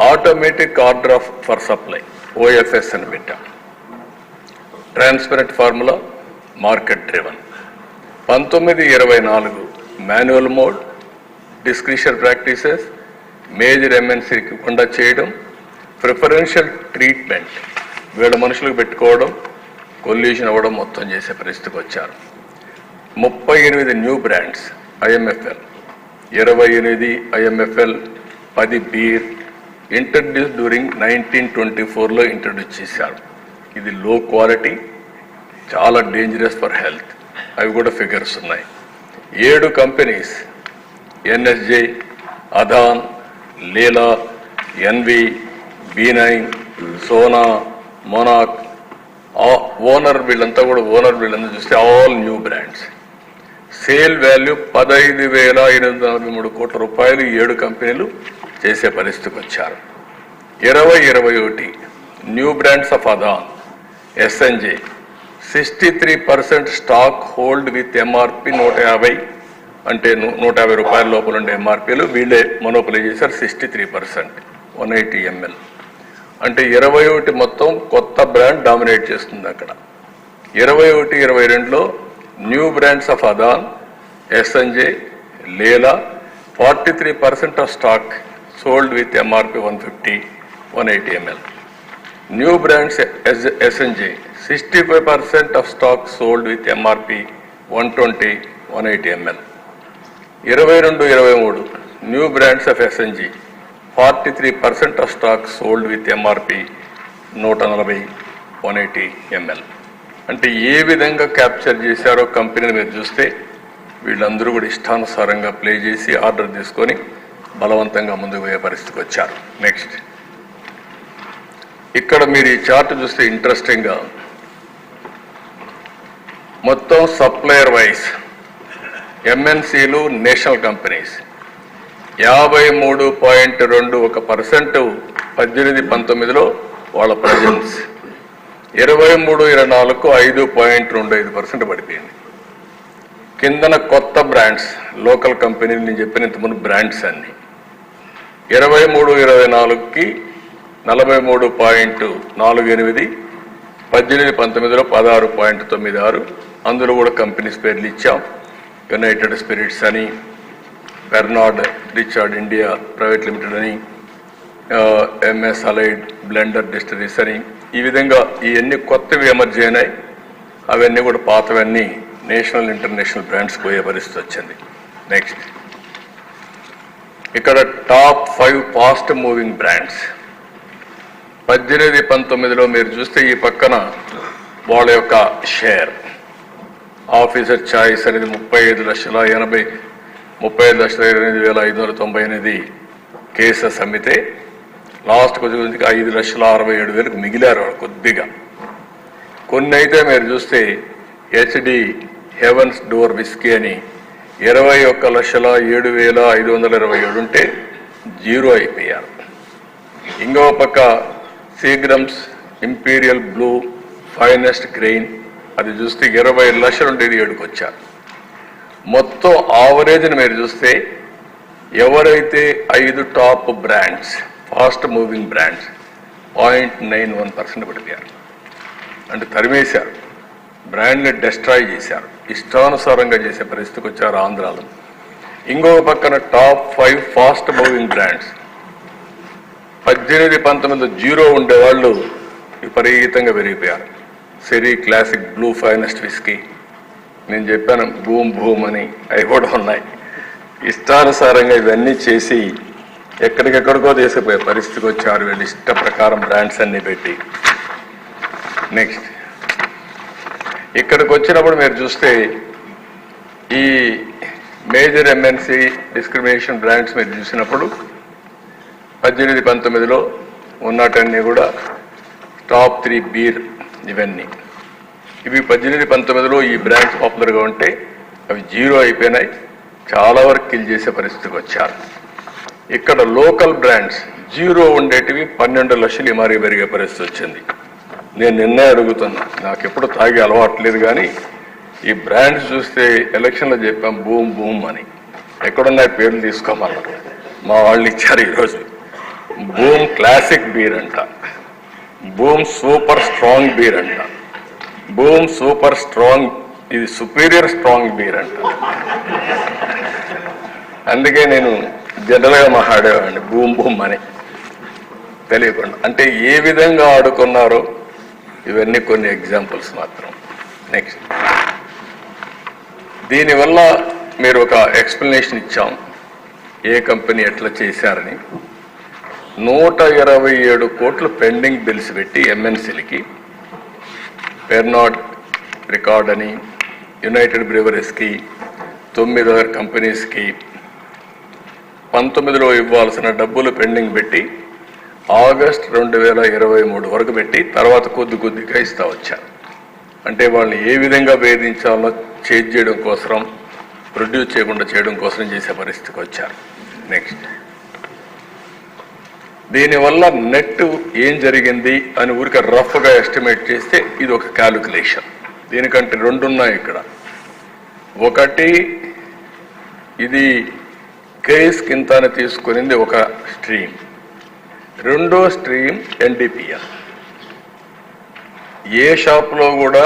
Automatic order of for supply OFS అని పెట్టాం. Transparent formula market driven పంతొమ్మిది ఇరవై నాలుగు manual mode discretion practices major ఎంఎన్సీకి కొండా చేయడం ప్రిఫరెన్షియల్ ట్రీట్మెంట్ వీళ్ళ మనుషులకు పెట్టుకోవడం కొల్యూషన్ అవ్వడం మొత్తం చేసే పరిస్థితికి వచ్చారు. ముప్పై ఎనిమిది న్యూ బ్రాండ్స్ ఐఎంఎఫ్ఎల్ ఇరవై ఎనిమిది ఐఎంఎఫ్ఎల్ పది beer introduce during nineteen twenty ఫోర్లో ఇంట్రడ్యూస్ చేశారు. ఇది లో క్వాలిటీ చాలా డేంజరస్ ఫర్ హెల్త్ అవి కూడా ఫిగర్స్ ఉన్నాయి. ఏడు companies NSJ Adan Leela NV B nine Sona మోనాక్ owner వీళ్ళంతా కూడా ఓనర్ వీళ్ళంతా చూస్తే all new brands sale value పదహైదు వేల ఎనిమిది వందల నలభై మూడు కోట్ల రూపాయలు ఏడు కంపెనీలు చేసే పరిస్థితికి వచ్చారు. ఇరవై ఇరవై ఒకటి new brands of Adan SNJ sixty three percent stock hold with MRP నూట యాభై అంటే నూట యాభై రూపాయల లోపల ఉండే ఎంఆర్పీలు వీళ్ళే మొనోపలీ చేశారు sixty three percent one eighty ML అంటే ఇరవై ఒకటి మొత్తం కొత్త బ్రాండ్ డామినేట్ చేస్తుంది అక్కడ. ఇరవై ఒకటి ఇరవై రెండులో new brands of Adan SNJ Leela forty three percent of stock sold with MRP one fifty one eighty ML new brands SNJ sixty five percent of stock sold with MRP one twenty one eighty ML ఇరవై రెండు ఇరవై మూడు new brands of SNG forty three percent of stock sold with MRP నూట నలభై one eighty ML అంటే ఏ విధంగా capture చేశారో కంపెనీని మీరు చూస్తే వీళ్ళందరూ కూడా ఇష్టానుసారంగా ప్లే చేసి ఆర్డర్ తీసుకొని బలవంతంగా ముందుకు పోయే పరిస్థితికి వచ్చారు. నెక్స్ట్ ఇక్కడ మీరు ఈ చార్ట్ చూస్తే ఇంట్రెస్టింగ్గా మొత్తం సప్లయర్ వైస్ ఎంఎన్సీలు నేషనల్ కంపెనీస్ యాభై మూడు పాయింట్ రెండు ఒక పర్సెంట్ పద్దెనిమిది పంతొమ్మిదిలో వాళ్ళ ప్రజెన్స్ ఇరవై మూడు ఇరవై నాలుగు ఐదు పాయింట్ రెండు ఐదు పర్సెంట్ పడిపోయింది. కిందన కొత్త బ్రాండ్స్ లోకల్ కంపెనీలు నేను చెప్పిన ఇంతకుముందు బ్రాండ్స్ అన్ని. ఇరవై మూడు ఇరవై నాలుగుకి నలభై మూడు పాయింట్ నాలుగు ఎనిమిది పద్దెనిమిది పంతొమ్మిదిలో పదహారు పాయింట్ తొమ్మిది ఆరు అందులో కూడా కంపెనీస్ పేర్లు ఇచ్చాం. యునైటెడ్ స్పిరిట్స్ అని Bernard Richard India private limited అని ఎంఎస్ అలైడ్ బ్లెండర్ డిస్టరీస్ అని. ఈ విధంగా ఇవన్నీ కొత్తవి ఎమర్జీ అయినాయి. అవన్నీ కూడా పాతవన్నీ నేషనల్ ఇంటర్నేషనల్ బ్రాండ్స్ పోయే పరిస్థితి వచ్చింది. నెక్స్ట్. ఇక్కడ top five fast moving brands. పద్దెనిమిది పంతొమ్మిదిలో మీరు చూస్తే ఈ పక్కన వాళ్ళ యొక్క షేర్. ఆఫీసర్ ఛాయిస్ అనేది ముప్పై ఐదు లక్షల ఎనభై ముప్పై ఐదు లక్షల ఎనిమిది వేల ఐదు వందల తొంభై ఎనిమిది కేసెస్ అమ్మితే లాస్ట్ కొద్దిగా ఐదు లక్షల అరవై ఏడు వేలకు మిగిలారు వాళ్ళు కొద్దిగా. కొన్ని అయితే మీరు చూస్తే హెచ్డి హెవెన్స్ డోర్ విస్కీ అని ఇరవై ఒక్క లక్షల ఏడు వేల ఐదు వందల ఇరవై ఏడు ఉంటే జీరో అయిపోయారు. ఇంకో పక్క Seagram's Imperial Blue finest grain అది చూస్తే ఇరవై లక్షలు ఉండేది ఏడుకు వచ్చారు మొత్తం ఆవరేజ్ని మీరు చూస్తే ఎవరైతే ఐదు top brands fast moving brands point nine one percent పడిపోయారు. అంటే తరిమేశారు. బ్రాండ్ని డెస్ట్రాయ్ చేశారు. ఇష్టానుసారంగా చేసే పరిస్థితికి వచ్చారు ఆంధ్రాలో. ఇంకో పక్కన top five fast moving brands. పద్దెనిమిది పంతొమ్మిది జీరో ఉండేవాళ్ళు విపరీతంగా పెరిగిపోయారు. సెరీ క్లాసిక్ బ్లూ ఫైనస్ట్ విస్కీ. నేను చెప్పాను భూమ్ భూమ్ అని అవి కూడా ఉన్నాయి. ఇష్టానుసారంగా ఇవన్నీ చేసి ఎక్కడికెక్కడికో తీసుకుపోయే పరిస్థితికి వచ్చారు. వీళ్ళు ఇష్ట ప్రకారం బ్రాండ్స్ అన్నీ పెట్టి. నెక్స్ట్. ఇక్కడికి వచ్చినప్పుడు మీరు చూస్తే ఈ మేజర్ ఎంఎన్సి డిస్క్రిమినేషన్ బ్రాండ్స్ మీరు చూసినప్పుడు పద్దెనిమిది పంతొమ్మిదిలో ఉన్నటన్నీ కూడా టాప్ త్రీ బీర్ ఇవన్నీ. ఇవి పద్దెనిమిది పంతొమ్మిదిలో ఈ బ్రాండ్స్ పాపులర్గా ఉంటే అవి జీరో అయిపోయినాయి. చాలా వరకు కిల్ చేసే పరిస్థితికి వచ్చారు. ఇక్కడ లోకల్ బ్రాండ్స్ జీరో ఉండేటివి పన్నెండు లక్షలు ఇమారీ పెరిగే పరిస్థితి వచ్చింది. నేను నిన్నే అడుగుతున్నా. నాకు ఎప్పుడు తాగే అలవాట్లేదు కానీ ఈ బ్రాండ్స్ చూస్తే ఎలక్షన్లో చెప్పాం బూమ్ బూమ్ అని. ఎక్కడున్నాయి పేర్లు తీసుకోమన్నా మా వాళ్ళు ఇచ్చారు ఈరోజు. బూమ్ క్లాసిక్ బీర్ అంట. బూమ్ సూపర్ స్ట్రాంగ్ బీర్ అంట. బూమ్ సూపర్ స్ట్రాంగ్ ఇది సుపీరియర్ స్ట్రాంగ్ బీర్ అంట. అందుకే నేను జనరల్గా మాట్లాడేవాడిని బూమ్ బూమ్ అని. తెలియకుండా. అంటే ఏ విధంగా ఆడుకున్నారో ఇవన్నీ కొన్ని ఎగ్జాంపుల్స్ మాత్రం. నెక్స్ట్ దీనివల్ల మీరు ఒక ఎక్స్ప్లెనేషన్ ఇచ్చాం. ఏ కంపెనీ ఎట్లా చేశారని. నూట ఇరవై ఏడు కోట్లు పెండింగ్ బిల్స్ పెట్టి ఎంఎన్సీలకి పెర్నాడ్ రికార్డ్ అని యునైటెడ్ బ్రివరీస్కి తొమ్మిది కంపెనీస్కి పంతొమ్మిదిలో ఇవ్వాల్సిన డబ్బులు పెండింగ్ పెట్టి ఆగస్ట్ రెండు వేల ఇరవై మూడు వరకు పెట్టి తర్వాత కొద్ది కొద్దిగా ఇస్తా వచ్చారు అంటే వాళ్ళని ఏ విధంగా వేధించాలో చేంజ్ చేయడం కోసం ప్రొడ్యూస్ చేయకుండా చేయడం కోసం చేసే పరిస్థితికి వచ్చారు. నెక్స్ట్ దీనివల్ల నెట్ ఏం జరిగింది అని ఊరికే రఫ్గా ఎస్టిమేట్ చేస్తే ఇది ఒక క్యాలిక్యులేషన్. దీనికంటే రెండు ఉన్నాయి ఇక్కడ. ఒకటి ఇది కేస్ కింద తీసుకునింది ఒక స్ట్రీమ్. రెండో స్ట్రీమ్ ఎన్డిపిఎల్ ఏ షాప్లో కూడా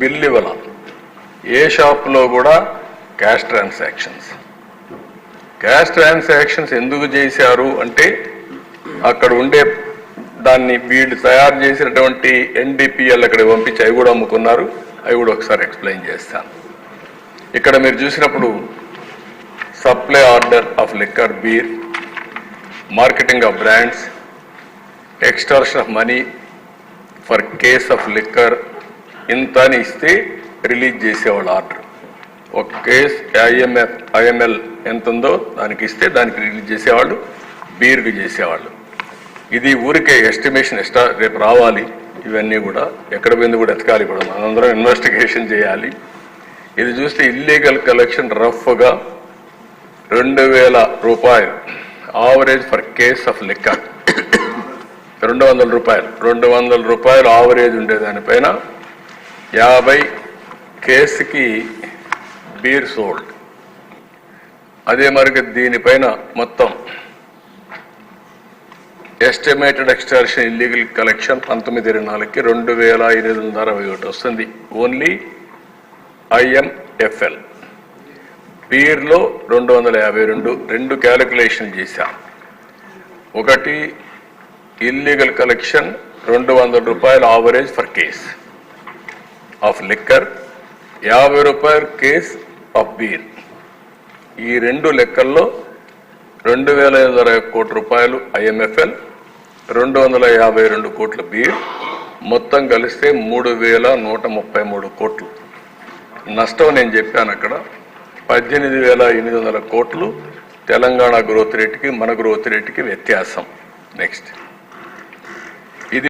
బిల్ ఇవ్వాల. ఏ షాప్లో కూడా క్యాష్ ట్రాన్సాక్షన్స్. క్యాష్ ట్రాన్సాక్షన్స్ ఎందుకు చేశారు అంటే అక్కడ ఉండే దాన్ని వీళ్ళు తయారు చేసినటువంటి ఎన్డీపీఎల్ అక్కడ పంపించి అవి కూడా అమ్ముకున్నారు. అవి కూడా ఒకసారి ఎక్స్ప్లెయిన్ చేస్తాను. ఇక్కడ మీరు చూసినప్పుడు supply order of liquor beer marketing of brands extortion of money for case of liquor ఇంత అని ఇస్తే రిలీజ్ చేసేవాళ్ళు ఆర్డర్. ఒక కేస్ ఐఎంఎఫ్ ఐఎంఎల్ ఎంత ఉందో దానికి ఇస్తే దానికి రిలీజ్ చేసేవాళ్ళు బీర్కి చేసేవాళ్ళు. ఇది ఊరికే ఎస్టిమేషన్ ఎస్టా రేపు రావాలి. ఇవన్నీ కూడా ఎక్కడ పోయింది కూడా ఎతకాలి కూడా మనందరం ఇన్వెస్టిగేషన్ చేయాలి. ఇది చూస్తే ఇల్లీగల్ కలెక్షన్ రఫ్గా రెండు వేల రూపాయలు. Average for case of liquor. రెండు వందల రూపాయలు. రెండు వందల రూపాయలు ఆవరేజ్ ఉండేదానిపైన యాభై కేసుకి బీర్ సోల్డ్. అదే మరి దీనిపైన మొత్తం ఎస్టిమేటెడ్ ఎక్స్టార్షన్ ఇల్లీగల్ కలెక్షన్ పంతొమ్మిది ఇరవై నాలుగుకి రెండు వేల ఎనిమిది వందల అరవై ఒకటి వస్తుంది. Only IMFL. బీర్లో రెండు వందల యాభై రెండు రెండు క్యాలిక్యులేషన్ చేశాం. ఒకటి ఇల్లీగల్ కలెక్షన్ రెండు వందల రూపాయలు average for case of liquor యాభై రూపాయల కేస్ ఆఫ్ బీర్. ఈ రెండు లెక్కల్లో రెండు వేల ఐదు వందల కోట్ల రూపాయలు ఐఎంఎఫ్ఎల్ రెండు వందల యాభై రెండు కోట్ల బీర్ మొత్తం కలిస్తే మూడు వేల నూట ముప్పై మూడు కోట్లు. నష్టం నేను చెప్పాను అక్కడ. పద్దెనిమిది వేల ఎనిమిది వందల కోట్లు తెలంగాణ గ్రోత్ రేటుకి మన గ్రోత్ రేటుకి వ్యత్యాసం. నెక్స్ట్